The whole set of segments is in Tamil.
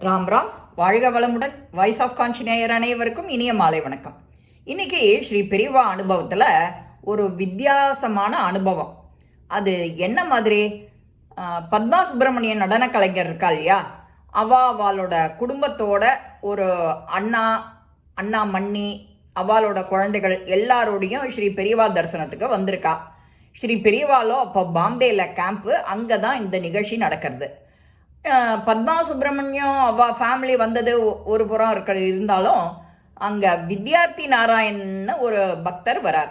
ராம் ராம். வாழ்க வளமுடன். வாய்ஸ் ஆஃப் காஞ்சி நேயர் அனைவருக்கும் இனிய மாலை வணக்கம். இன்னைக்கு ஸ்ரீ பெரியவா அனுபவத்தில் ஒரு வித்தியாசமான அனுபவம். அது என்ன மாதிரி? பத்மா சுப்பிரமணியன் நடன கலைஞர் இருக்கா இல்லையா? அவ அவளோட குடும்பத்தோட ஒரு அண்ணா அண்ணா மண்ணி அவளோட குழந்தைகள் எல்லாரோடையும் ஸ்ரீ பெரியவா தரிசனத்துக்கு வந்திருக்கா. ஸ்ரீ பெரியவாலோ அப்போ பாம்பேயில் கேம்ப்பு அங்கே தான் இந்த நிகழ்ச்சி நடக்கிறது. பத்மா சுப்பிரமணியம் அவ ஃபேமிலி வந்தது ஒரு புறம் இருக்க இருந்தாலும் அங்கே வித்யார்த்தி நாராயண்னு ஒரு பக்தர் வரார்.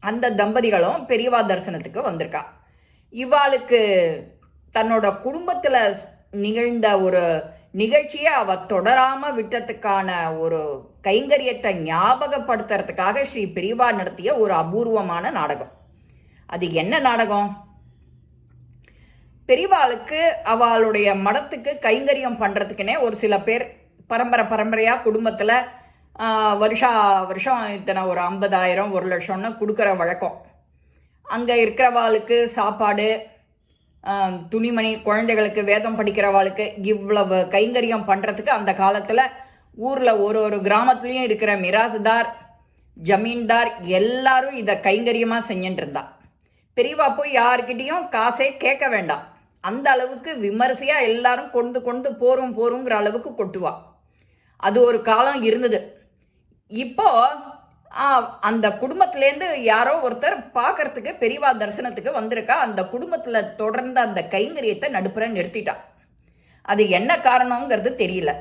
அந்த தம்பதிகளும் பெரியவா தரிசனத்துக்கு வந்திருக்கா. இவாளுக்கு தன்னோட குடும்பத்தில் நிகழ்ந்த ஒரு நிகழ்ச்சியை அவ தொடராம விட்டதுக்கான ஒரு கைங்கரியத்தை ஞாபகப்படுத்துறதுக்காக ஸ்ரீ பெரியவா நடத்திய ஒரு அபூர்வமான நாடகம். அது என்ன நாடகம்? பெரிவாளுக்கு அவளுடைய மடத்துக்கு கைங்கரியம் பண்ணுறதுக்குனே ஒரு சில பேர் பரம்பரை பரம்பரையாக குடும்பத்தில் வருஷா வருஷம் இத்தனை ஒரு ஐம்பதாயிரம் ஒரு லட்சம்னு கொடுக்குற வழக்கம். அங்கே இருக்கிறவாளுக்கு சாப்பாடு துணிமணி குழந்தைகளுக்கு வேதம் படிக்கிறவாளுக்கு இவ்வளவு கைங்கரியம் பண்ணுறதுக்கு அந்த காலத்தில் ஊரில் ஒரு ஒரு கிராமத்துலேயும் இருக்கிற மிராசுதார் ஜமீன்தார் எல்லாரும் இதை கைங்கரியமாக செஞ்சுட்டு இருந்தா. பெரியவா போய் யார்கிட்டேயும் காசே கேட்க வேண்டாம். அந்த அளவுக்கு விமரிசையாக எல்லாரும் கொண்டு கொண்டு போகிறோம் போகிறோங்கிற அளவுக்கு கொட்டுவா. அது ஒரு காலம் இருந்தது. இப்போ அந்த குடும்பத்துலேருந்து யாரோ ஒருத்தர் பார்க்கறதுக்கு பெரியவா தரிசனத்துக்கு வந்திருக்கா அந்த குடும்பத்தில் தொடர்ந்த அந்த கைங்கரியத்தை நடுப்புற நிறுத்திட்டா. அது என்ன காரணங்கிறது தெரியல.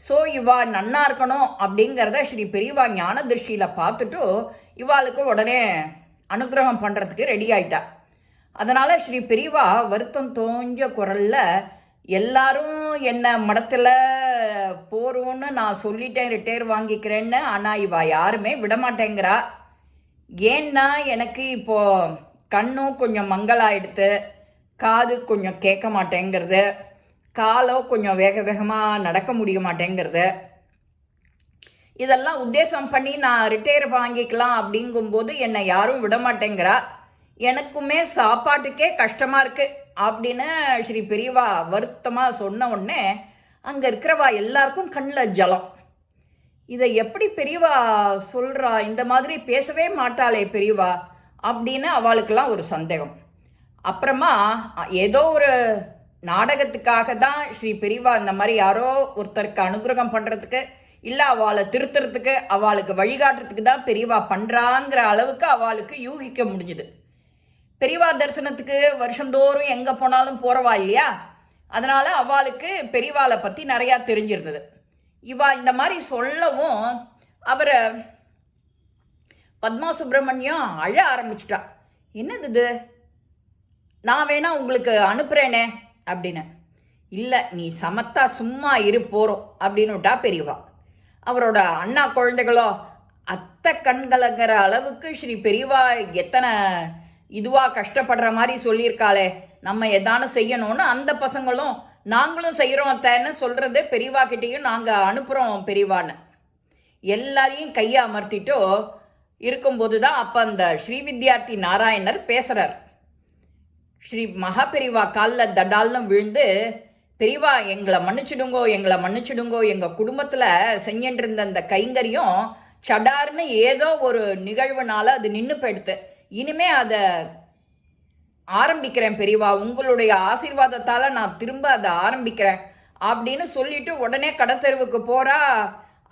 ஸோ இவா நன்னா இருக்கணும் அப்படிங்கிறத ஸ்ரீ பெரியவா ஞான திருஷ்டியில் பார்த்துட்டு இவாளுக்கு உடனே அனுகிரகம் பண்ணுறதுக்கு ரெடி ஆயிட்டா. அதனால் ஸ்ரீ பெரியவா வருத்தம் தோஞ்ச குரலில் எல்லாரும் என்னை மடத்தில் போறோன்னு நான் சொல்லிட்டேன் ரிட்டையர் வாங்கிக்கிறேன்னு ஆனால் இவா யாருமே விடமாட்டேங்கிறா. ஏன்னா எனக்கு இப்போது கண்ணும் கொஞ்சம் மங்களாயிடுத்து காது கொஞ்சம் கேட்க மாட்டேங்கிறது காலோ கொஞ்சம் வேக வேகமாக நடக்க முடிய மாட்டேங்கிறது. இதெல்லாம் உத்தேசம் பண்ணி நான் ரிட்டையர் வாங்கிக்கலாம் அப்படிங்கும்போது என்னை யாரும் விட மாட்டேங்கிறா எனக்குமே சாப்பாட்டுக்கே கஷ்டமாக இருக்குது அப்படின்னு ஸ்ரீ பெரியவா வருத்தமாக சொன்ன உடனே அங்கே இருக்கிறவா எல்லாருக்கும் கண்ணில் ஜலம். இதை எப்படி பெரியவா சொல்கிறா இந்த மாதிரி பேசவே மாட்டாளே பெரியவா அப்படின்னு அவளுக்கெல்லாம் ஒரு சந்தேகம். அப்புறமா ஏதோ ஒரு நாடகத்துக்காக தான் ஸ்ரீ பெரியவா இந்த மாதிரி யாரோ ஒருத்தருக்கு அனுகிரகம் பண்ணுறதுக்கு இல்லை அவளை திருத்துறதுக்கு அவளுக்கு வழிகாட்டுறதுக்கு தான் பெரியவா பண்ணுறாங்கிற அளவுக்கு அவளுக்கு யூகிக்க முடிஞ்சுது. பெரியவா தரிசனத்துக்கு வருஷந்தோறும் எங்கே போனாலும் போகிறவா இல்லையா? அதனால் அவளுக்கு பெரியவாளை பற்றி நிறையா தெரிஞ்சிருந்தது. இவா இந்த மாதிரி சொல்லவும் அவரை பத்மா சுப்பிரமணியம் அழ ஆரம்பிச்சிட்டா. என்னது இது? நான் வேணா உங்களுக்கு அனுப்புகிறேனே அப்படின்னு. இல்லை நீ சமத்தா சும்மா இரு போகிறோம் அப்படின்னுட்டா பெரியவா அவரோட அண்ணா குழந்தைகளோ அத்தை கண்கலங்கிற அளவுக்கு ஸ்ரீ பெரியவா எத்தனை இதுவாக கஷ்டப்படுற மாதிரி சொல்லியிருக்காளே. நம்ம எதானு செய்யணும்னு அந்த பசங்களும் நாங்களும் செய்கிறோம் அத்தைன்னு சொல்கிறது பெரியவா கிட்டேயும் நாங்கள் அனுப்புகிறோம் பெரியவான்னு. எல்லாரையும் கையை அமர்த்திட்டோ இருக்கும்போது தான் அப்போ அந்த ஸ்ரீ வித்யார்த்தி நாராயணர் பேசுகிறார் ஸ்ரீ மகா பெரிவா காலில் தடால்னு விழுந்து பெரியவா எங்களை மன்னிச்சிடுங்கோ எங்களை மன்னிச்சிடுங்கோ. எங்கள் குடும்பத்தில் செஞ்சுட்டு இருந்த அந்த கைங்கரியம் சடார்னு ஏதோ ஒரு நிகழ்வுனால அது நின்று போயிடுத்து இனிமே அதை ஆரம்பிக்கிறேன் பெரியவா. உங்களுடைய ஆசீர்வாதத்தால் நான் திரும்ப அதை ஆரம்பிக்கிறேன். அப்படின்னு சொல்லிட்டு உடனே கடத்தெருவுக்கு போகிறா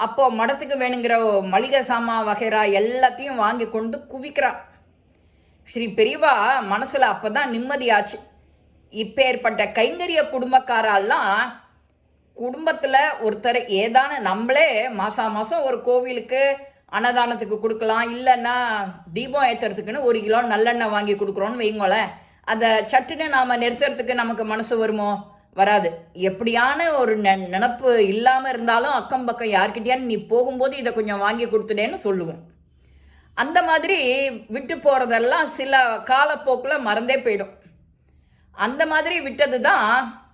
அப்போ மடத்துக்கு வேணுங்கிற மளிகை சாமான் வகைரா எல்லாத்தையும் வாங்கி கொண்டு குவிக்கிறா. ஸ்ரீ பெரியவா அப்போ தான் நிம்மதியாச்சு. இப்போ ஏற்பட்ட கைங்கரிய குடும்பக்காரெல்லாம் குடும்பத்தில் ஒருத்தர் ஏதான நம்மளே மாதம் மாதம் ஒரு கோவிலுக்கு அன்னதானத்துக்கு கொடுக்கலாம் இல்லைன்னா தீபம் ஏத்துறதுக்குன்னு ஒரு கிலோ நல்லெண்ணெய் வாங்கி கொடுக்குறோன்னு வைங்களேன். அதை சட்டுன்னு நாம் நிறுத்துறதுக்கு நமக்கு மனசு வருமோ? வராது. எப்படியான ஒரு நெ- நினப்பு இல்லாமல் இருந்தாலும் அக்கம் பக்கம் யார்கிட்டயான்னு நீ போகும்போது இதை கொஞ்சம் வாங்கி கொடுத்துடேன்னு சொல்லுவோம். அந்த மாதிரி விட்டு போகிறதெல்லாம் சில காலப்போக்கில் மறந்தே போயிடும். அந்த மாதிரி விட்டது தான்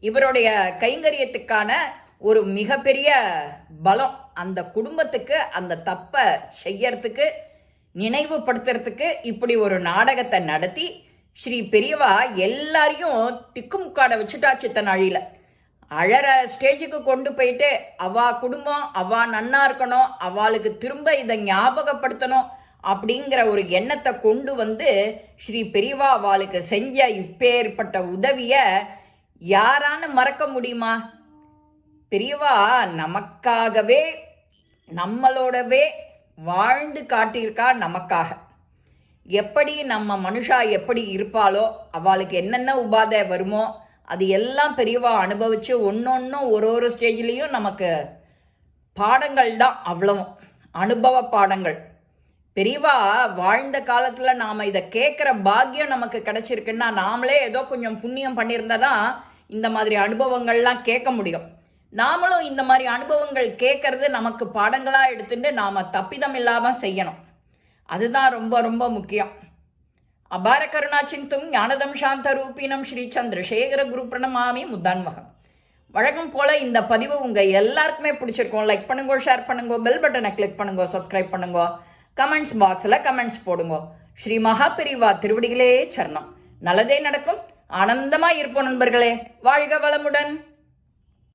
இவருடைய கைங்கரியத்துக்கான ஒரு மிகப்பெரிய பலம். அந்த குடும்பத்துக்கு அந்த தப்பை செய்யறதுக்கு நினைவுபடுத்துறதுக்கு இப்படி ஒரு நாடகத்தை நடத்தி ஸ்ரீ பெரியவா எல்லாரையும் திக்குமுக்காட வச்சுட்டா சித்தன் அழற ஸ்டேஜுக்கு கொண்டு போயிட்டு அவா குடும்பம் அவா நன்னா இருக்கணும் அவளுக்கு திரும்ப இதை ஞாபகப்படுத்தணும் அப்படிங்கிற ஒரு எண்ணத்தை கொண்டு வந்து ஸ்ரீ பெரியவா அவளுக்கு செஞ்ச இப்பேற்பட்ட உதவியை யாரான மறக்க முடியுமா? பெரியவா நமக்காகவே நம்மளோடவே வாழ்ந்து காட்டியிருக்கா நமக்காக. எப்படி நம்ம மனுஷா எப்படி இருப்பாளோ அவளுக்கு என்னென்ன உபாதை வருமோ அது எல்லாம் பெரியவா அனுபவித்து ஒன்றொன்றும் ஒரு ஒரு ஸ்டேஜ்லேயும் நமக்கு பாடங்கள் தான் அவ்வளவும். அனுபவ பாடங்கள். பெரியவா வாழ்ந்த காலத்தில் நாம் இதை கேட்குற பாக்கியம் நமக்கு கிடச்சிருக்குன்னா நாமளே ஏதோ கொஞ்சம் புண்ணியம் பண்ணியிருந்தா தான் இந்த மாதிரி அனுபவங்கள்லாம் கேட்க முடியும். நாமளும் இந்த மாதிரி அனுபவங்கள் கேட்கறது நமக்கு பாடங்களாக எடுத்துட்டு நாம் தப்பிதம் இல்லாமல் செய்யணும். அதுதான் ரொம்ப ரொம்ப முக்கியம். அபார கருணா சிந்தும் ஞானதம் சாந்த ரூபீனம் ஸ்ரீ சந்திரசேகர குரு பிரணமாமி முத்தான்மகம் வழக்கம் போல் இந்த பதிவு உங்கள் எல்லாருக்குமே பிடிச்சிருக்கும். லைக் பண்ணுங்க ஷேர் பண்ணுங்க பெல் பட்டனை கிளிக் பண்ணுங்க சப்ஸ்கிரைப் பண்ணுங்க கமெண்ட்ஸ் பாக்ஸில் கமெண்ட்ஸ் போடுங்க. ஸ்ரீ மகாபிரிவா திருவடிகளே சரணம். நல்லதே நடக்கும். ஆனந்தமாக இருப்போம் நண்பர்களே. வாழ்க வளமுடன்.